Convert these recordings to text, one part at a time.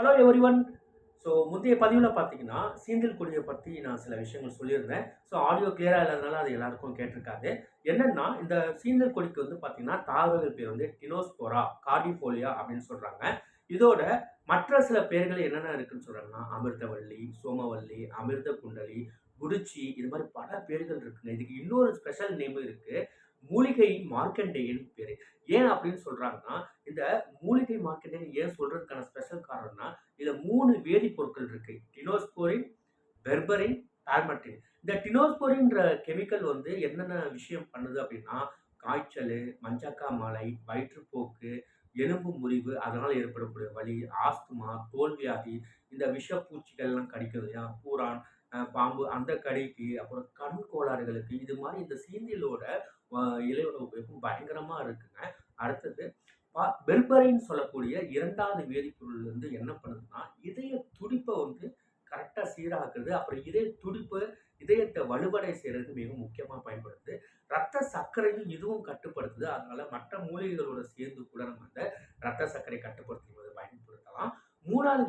Hello every one so முந்தைய பதிவில் பார்த்தீங்கன்னா சீந்தல் கொடியை பற்றி நான் சில விஷயங்கள் சொல்லியிருந்தேன். ஸோ ஆடியோ கிளியராக இல்லாதனால அது எல்லாருக்கும் கேட்டிருக்காது. என்னென்னா இந்த சீந்தல் கொடிக்கு வந்து பார்த்தீங்கன்னா தாவரங்கள் பேர் வந்து டினோஸ்போரா கார்டிஃபோலியா அப்படின்னு சொல்கிறாங்க இதோட மற்ற சில பேர்கள் என்னென்ன இருக்குன்னு சொல்கிறாங்கன்னா அமிர்தவள்ளி சோமவல்லி அமிர்த குண்டலி குடிச்சி இது மாதிரி பல பேர்கள் இருக்குங்க. இதுக்கு இன்னொரு ஸ்பெஷல் நேம் இருக்குது மூலிகை மார்க்கண்டேயன் பேர். ஏன் அப்படின்னு சொல்கிறாங்கன்னா இந்த மூலிகை மார்க்கண்டேயன் ஏன் சொல்றதுக்கான ஸ்பெஷல் காரணம்னா இதுல மூணு வேதிப்பொருட்கள் இருக்கு. டினோஸ்போரின் பெர்பரின் டால்மட்டின். இந்த டினோஸ்போரின்ற கெமிக்கல் வந்து என்னென்ன விஷயம் பண்ணுது அப்படின்னா காய்ச்சல் மஞ்சக்கா மாலை வயிற்றுப்போக்கு எலும்பு முறிவு அதனால் ஏற்படக்கூடிய வலி ஆஸ்துமா தோல்வியாதி இந்த விஷப்பூச்சிகள்லாம் கடிக்கிறது இல்லையா? பூரான் பாம்பு அந்த கடைக்கு அப்புறம் கண் கோளாறுகளுக்கு இது மாதிரி இந்த சீந்தியலோட இலையோட உபயோகம் பயங்கரமாக இருக்குங்க. அடுத்தது பா- பெர்பரின்னு சொல்லக்கூடிய இரண்டாவது வேதிப்பொருள் வந்து என்ன பண்ணுதுன்னா இதய துடிப்பை வந்து கரெக்டாக சீராக்குறது அப்புறம் இதய துடிப்பு இதயத்தை வலுவடை செய்கிறது மிக முக்கியமாக பயன்படுது. ரத்த சர்க்கரையும் இதுவும் கட்டுப்படுத்துது. அதனால மற்ற மூலிகைகளோட சேர்ந்து கூட நம்ம அந்த ரத்த சர்க்கரை கட்டுப்படுத்தி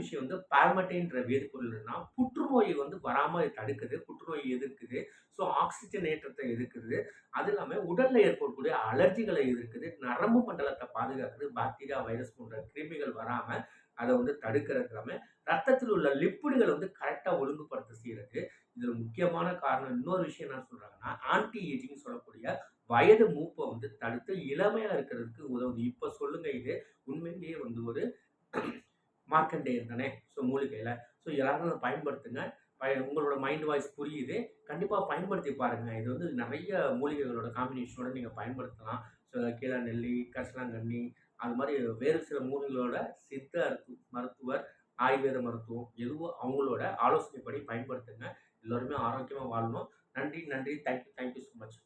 விஷயம் வந்து பால்மட்டைன்ற வேதிப்பொருள்னா புற்றுநோயை வந்து வராமல் தடுக்குது புற்றுநோய் எதிர்க்குது. ஸோ ஆக்சிஜன் ஏற்றத்தை எதிர்க்குது. அது இல்லாமல் உடலில் ஏற்படக்கூடிய அலர்ஜிகளை எதிர்க்குது. நரம்பு மண்டலத்தை பாதுகாக்குது. பாக்டீரியா வைரஸ் போன்ற கிருமிகள் வராமல் அதை வந்து தடுக்கிறது இல்லாமல் ரத்தத்தில் உள்ள லிப்பிடுகளை வந்து கரெக்டாக ஒழுங்குபடுத்த செய்கிறது இதில் முக்கியமான காரணம். இன்னொரு விஷயம் என்ன சொல்கிறாங்கன்னா ஆன்டி ஏஜிங் சொல்லக்கூடிய வயது மூப்பை வந்து தடுத்து இளமையாக இருக்கிறதுக்கு உதவுது. இப்போ சொல்லுங்கள் இது. உண்மையிலேயே வந்து ஒரு மார்க்கண்டேயன் தானே ஸோ மூலிகையில். ஸோ எல்லாரும் அதை பயன்படுத்துங்க. உங்களோட மைண்ட் வாய்ஸ் புரியுது. கண்டிப்பாக பயன்படுத்தி பாருங்கள் இது வந்து நிறைய மூலிகைகளோட காம்பினேஷனோட நீங்கள் பயன்படுத்தலாம். ஸோ கீழே நெல்லி கரிசலாங்கண்ணி அது மாதிரி வேறு சில மூலிகளோட சித்த மருத்துவர் ஆயுர்வேத மருத்துவம் எதுவோ அவங்களோட ஆலோசனைப்படி பயன்படுத்துங்க. எல்லோருமே ஆரோக்கியமாக வாழணும். நன்றி நன்றி. Thank you thank you so much